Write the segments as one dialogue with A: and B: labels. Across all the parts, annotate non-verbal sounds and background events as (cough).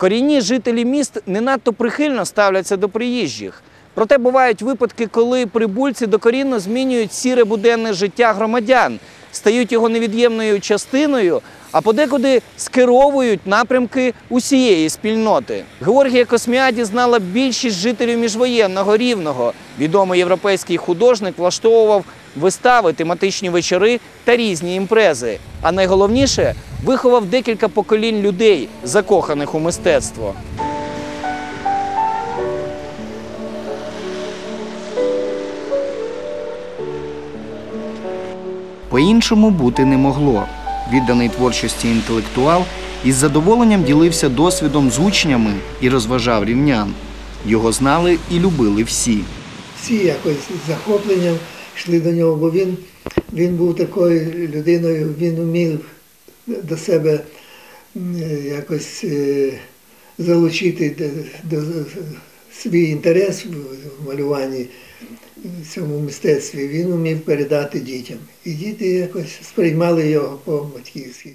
A: Корінні жителі міст не надто прихильно ставляться до приїжджих. Проте бувають випадки, коли прибульці докорінно змінюють сіре буденне життя громадян, стають його невід'ємною частиною, а подекуди скеровують напрямки усієї спільноти. Георгія Косміаді знала більшість жителів міжвоєнного рівного. Відомий європейський художник влаштовував вистави, тематичні вечори та різні імпрези. А найголовніше виховав декілька поколінь людей, закоханих у мистецтво. По-іншому бути не могло. Відданий творчості інтелектуал із задоволенням ділився досвідом з учнями і розважав рівнян. Його знали і любили всі.
B: всі якось з захопленням йшли до нього, бо він, він був такою людиною, він вмів до себе якось е, залучити свій інтерес в малюванні в цьому мистецтві. Він вмів передати дітям. І діти якось сприймали його по-батьківськи.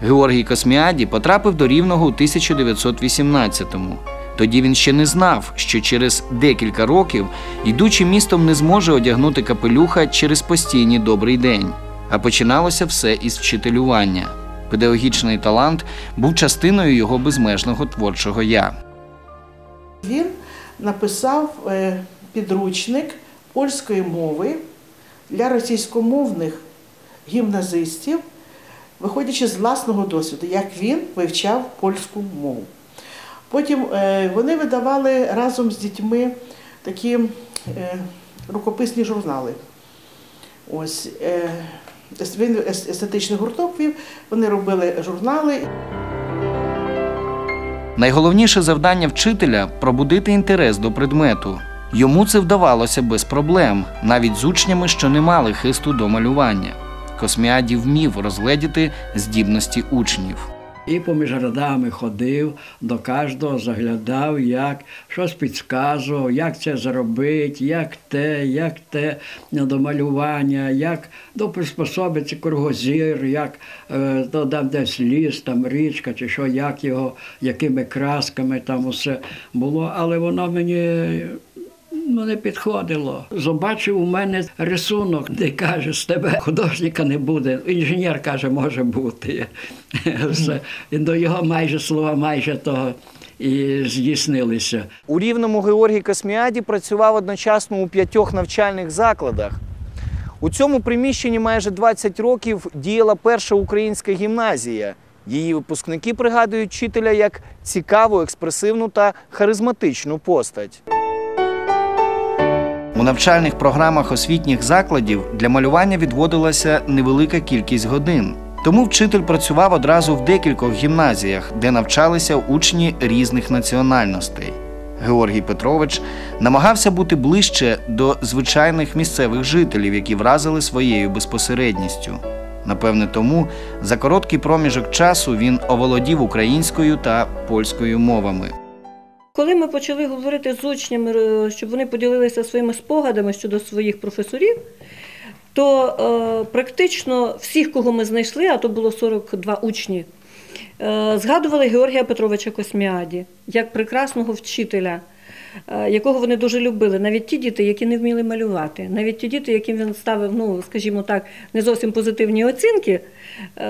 A: Георгій Косміаді потрапив до Рівного у 1918-му. Тоді він ще не знав, що через декілька років, йдучи містом, не зможе одягнути капелюха через постійний добрий день. А починалося все із вчителювання. Педагогічний талант був частиною його безмежного творчого я.
C: Він написав е, підручник польської мови для російськомовних гімназистів, виходячи з власного досвіду, як він вивчав польську мову. Потім е, вони видавали разом з дітьми такі е, рукописні журнали. Ось він ес- естетичний гурток вів, вони робили журнали.
A: Найголовніше завдання вчителя пробудити інтерес до предмету. Йому це вдавалося без проблем, навіть з учнями, що не мали хисту до малювання. Косміаді вмів розгледіти здібності учнів.
D: І поміж рядами ходив, до кожного заглядав, як щось підказував, як це зробити, як те, як те ну, до малювання, як до приспособити кругозір, як е, то там десь ліс, там річка, чи що, як його, якими красками там усе було. Але воно мені ну, не підходило. Побачив у мене рисунок, де каже, з тебе художника не буде. Інженер каже, може бути. (laughs) І до його майже слова, майже того і здійснилися.
A: У рівному Георгій Косміаді працював одночасно у п'ятьох навчальних закладах. У цьому приміщенні майже 20 років діяла перша українська гімназія. Її випускники пригадують вчителя як цікаву, експресивну та харизматичну постать. У навчальних програмах освітніх закладів для малювання відводилася невелика кількість годин. Тому вчитель працював одразу в декількох гімназіях, де навчалися учні різних національностей. Георгій Петрович намагався бути ближче до звичайних місцевих жителів, які вразили своєю безпосередністю. Напевне, тому за короткий проміжок часу він оволодів українською та польською мовами.
E: Коли ми почали говорити з учнями, е, щоб вони поділилися своїми спогадами щодо своїх професорів, то е, практично всіх, кого ми знайшли, а то було 42 учні, е, згадували Георгія Петровича Косміаді як прекрасного вчителя, якого вони дуже любили. Навіть ті діти, які не вміли малювати, навіть ті діти, яким він ставив, ну скажімо так, не зовсім позитивні оцінки, е,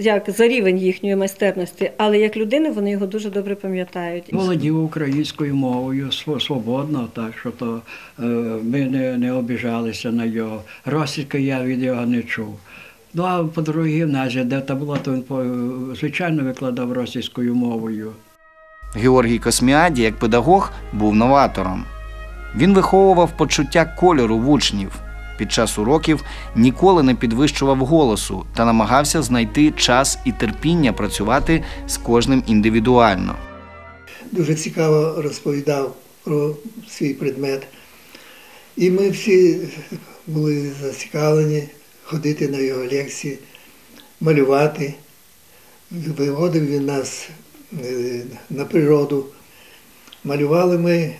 E: як за рівень їхньої майстерності, але як людини вони його дуже добре пам'ятають.
D: Володів українською мовою свободно, так що то е, ми не, не обіжалися на його. Російською я від його не чув. Ну а по другій гімназії, де та була, то він звичайно викладав російською мовою.
A: Георгій Косміаді, як педагог, був новатором. Він виховував почуття кольору в учнів. Під час уроків ніколи не підвищував голосу та намагався знайти час і терпіння працювати з кожним індивідуально.
B: Дуже цікаво розповідав про свій предмет. І ми всі були зацікавлені ходити на його лекції, малювати. Виводив він нас на природу. Малювали ми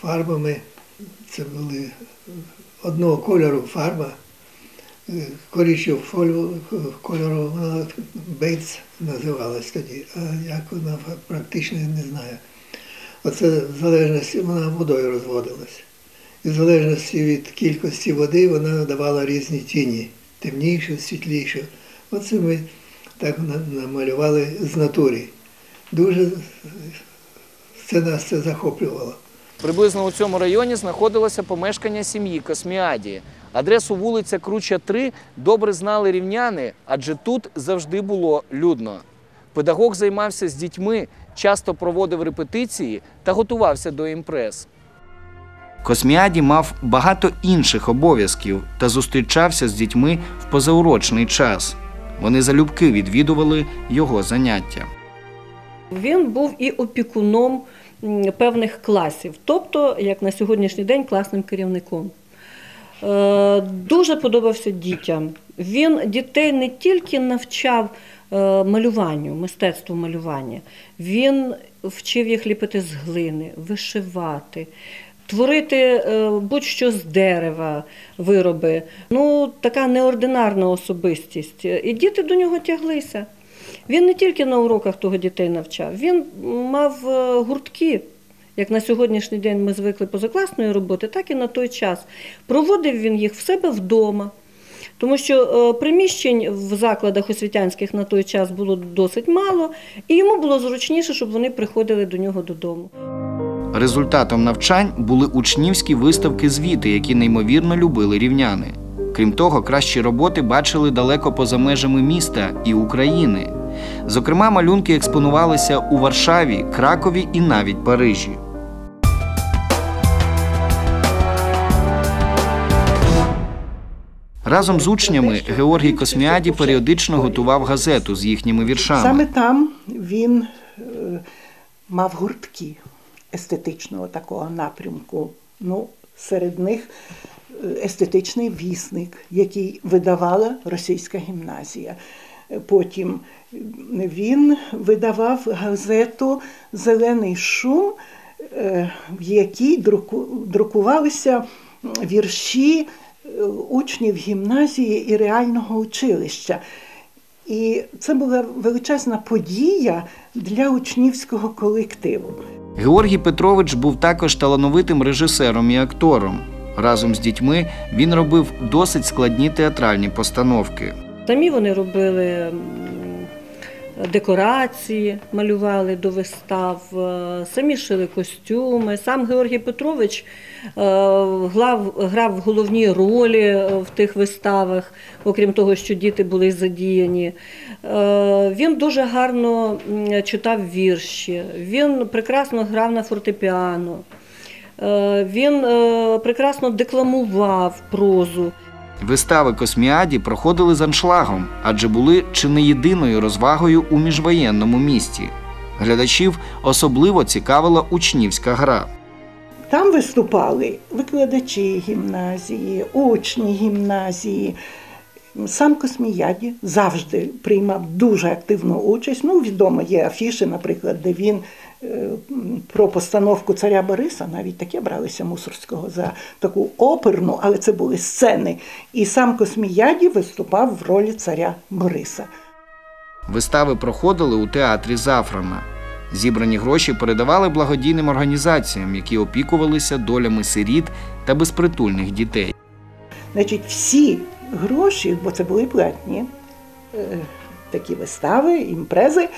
B: фарбами. Це були одного кольору фарба, е, фолю- кольору, бейтс називалась тоді, а як вона практично не знаю. Оце в залежності, вона водою розводилась. І в залежності від кількості води вона давала різні тіні, темнішу, світлішу. Оце ми так намалювали з натурі. Дуже це нас це захоплювало.
A: Приблизно у цьому районі знаходилося помешкання сім'ї Косміаді. Адресу вулиця Круча 3 добре знали рівняни, адже тут завжди було людно. Педагог займався з дітьми, часто проводив репетиції та готувався до імпрез. Косміаді мав багато інших обов'язків та зустрічався з дітьми в позаурочний час. Вони залюбки відвідували його заняття.
E: Він був і опікуном певних класів, тобто, як на сьогоднішній день, класним керівником. Е, Дуже подобався дітям. Він дітей не тільки навчав е, малюванню, мистецтву малювання, він вчив їх ліпити з глини, вишивати, творити е, будь-що з дерева, вироби. Ну, така неординарна особистість. І діти до нього тяглися. Він не тільки на уроках того дітей навчав, він мав е, гуртки. Як на сьогоднішній день ми звикли позакласної роботи, так і на той час. Проводив він їх в себе вдома. Тому що е, приміщень в закладах освітянських на той час було досить мало, і йому було зручніше, щоб вони приходили до нього додому.
A: Результатом навчань були учнівські виставки звіти, які неймовірно любили рівняни. Крім того, кращі роботи бачили далеко поза межами міста і України. Зокрема, малюнки експонувалися у Варшаві, Кракові і навіть Парижі. Разом з учнями Георгій Косміаді періодично готував газету з їхніми віршами.
C: Саме там він е, мав гуртки естетичного такого напрямку. Ну, серед них е, естетичний вісник, який видавала російська гімназія. Потім він видавав газету Зелений шум, е, в якій друкувалися вірші е, учнів гімназії і реального училища. І це була величезна подія для учнівського колективу.
A: Георгій Петрович був також талановитим режисером і актором. Разом з дітьми він робив досить складні театральні постановки.
E: Самі вони робили декорації, малювали до вистав, е, самі шили костюми. Сам Георгій Петрович е, грав, головні ролі е, в тих виставах, окрім того, що діти були задіяні. Він дуже гарно читав вірші, він прекрасно грав на фортепіано. Він прекрасно декламував прозу.
A: Вистави Косміаді проходили з аншлагом, адже були чи не єдиною розвагою у міжвоєнному місті. Глядачів особливо цікавила учнівська гра.
C: Там виступали викладачі гімназії, учні гімназії. Сам Косміяді завжди приймав дуже активну участь. Ну, відомо є афіши, наприклад, де він е, про постановку царя Бориса, навіть таке бралися Мусорського за таку оперну, але це були сцени. І сам Косміяді виступав в ролі царя Бориса.
A: Вистави проходили у театрі Зафрана. Зібрані гроші передавали благодійним організаціям, які опікувалися долями сиріт та безпритульних дітей.
C: Значить, всі гроші, бо це були платні е, такі вистави, імпрези,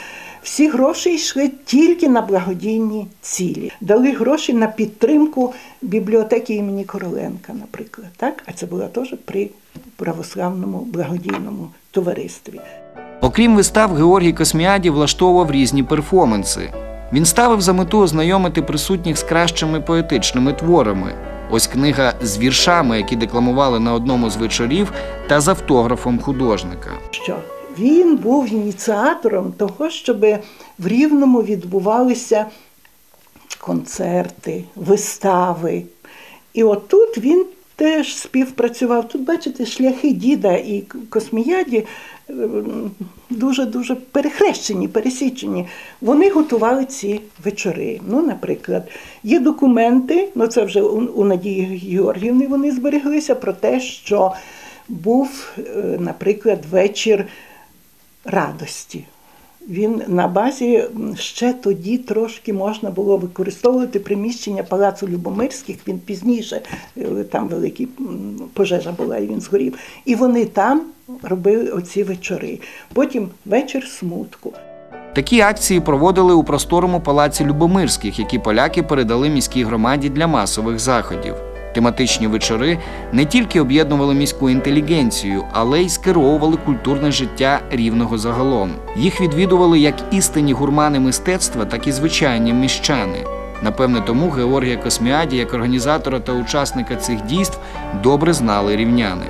C: всі гроші йшли тільки на благодійні цілі. Дали гроші на підтримку бібліотеки імені Короленка, наприклад. Так? А це було теж при православному благодійному товаристві.
A: Окрім вистав, Георгій Косміаді влаштовував різні перформанси. Він ставив за мету ознайомити присутніх з кращими поетичними творами. Ось книга з віршами, які декламували на одному з вечорів, та з автографом художника.
C: що він був ініціатором того, щоб в Рівному відбувалися концерти, вистави. І отут він теж співпрацював. Тут, бачите, шляхи діда і Косміяді дуже-дуже перехрещені, пересічені. Вони готували ці вечори. Ну, наприклад, є документи, ну це вже у, Надії Георгіївни вони збереглися про те, що був, е, наприклад, вечір радості. Він на базі ще тоді трошки можна було використовувати приміщення палацу Любомирських. Він пізніше е, там велика пожежа була, і він згорів. І вони там робили оці вечори. Потім вечір смутку.
A: Такі акції проводили у просторому палаці Любомирських, які поляки передали міській громаді для масових заходів. Тематичні вечори не тільки об'єднували міську інтелігенцію, але й скеровували культурне життя рівного загалом. Їх відвідували як істинні гурмани мистецтва, так і звичайні міщани. Напевне, тому Георгія Косміаді, як організатора та учасника цих дійств, добре знали рівняни.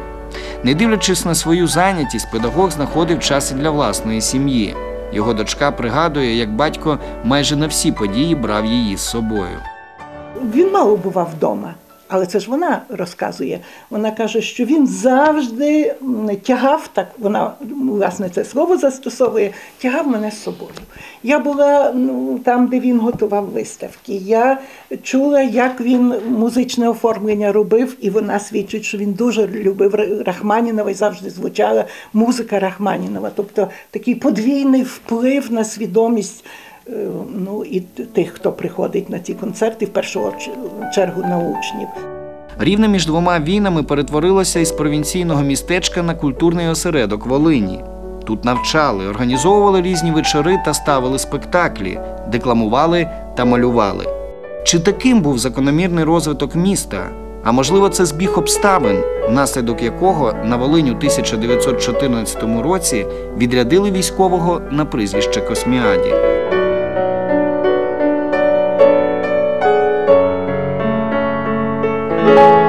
A: Не дивлячись на свою зайнятість, педагог знаходив час і для власної сім'ї. Його дочка пригадує, як батько майже на всі події брав її з собою.
C: Він мало бував вдома. Але це ж вона розказує. Вона каже, що він завжди тягав, так вона власне це слово застосовує, тягав мене з собою. Я була ну, там, де він готував виставки. Я чула, як він музичне оформлення робив, і вона свідчить, що він дуже любив Рахманінова і завжди звучала музика Рахманінова. Тобто такий подвійний вплив на свідомість ну, і тих, хто приходить на ці концерти, в першу чергу на учнів.
A: Рівне між двома війнами перетворилося із провінційного містечка на культурний осередок Волині. Тут навчали, організовували різні вечори та ставили спектаклі, декламували та малювали. Чи таким був закономірний розвиток міста? А можливо, це збіг обставин, внаслідок якого на Волинь у 1914 році відрядили військового на прізвище Косміаді. Thank you.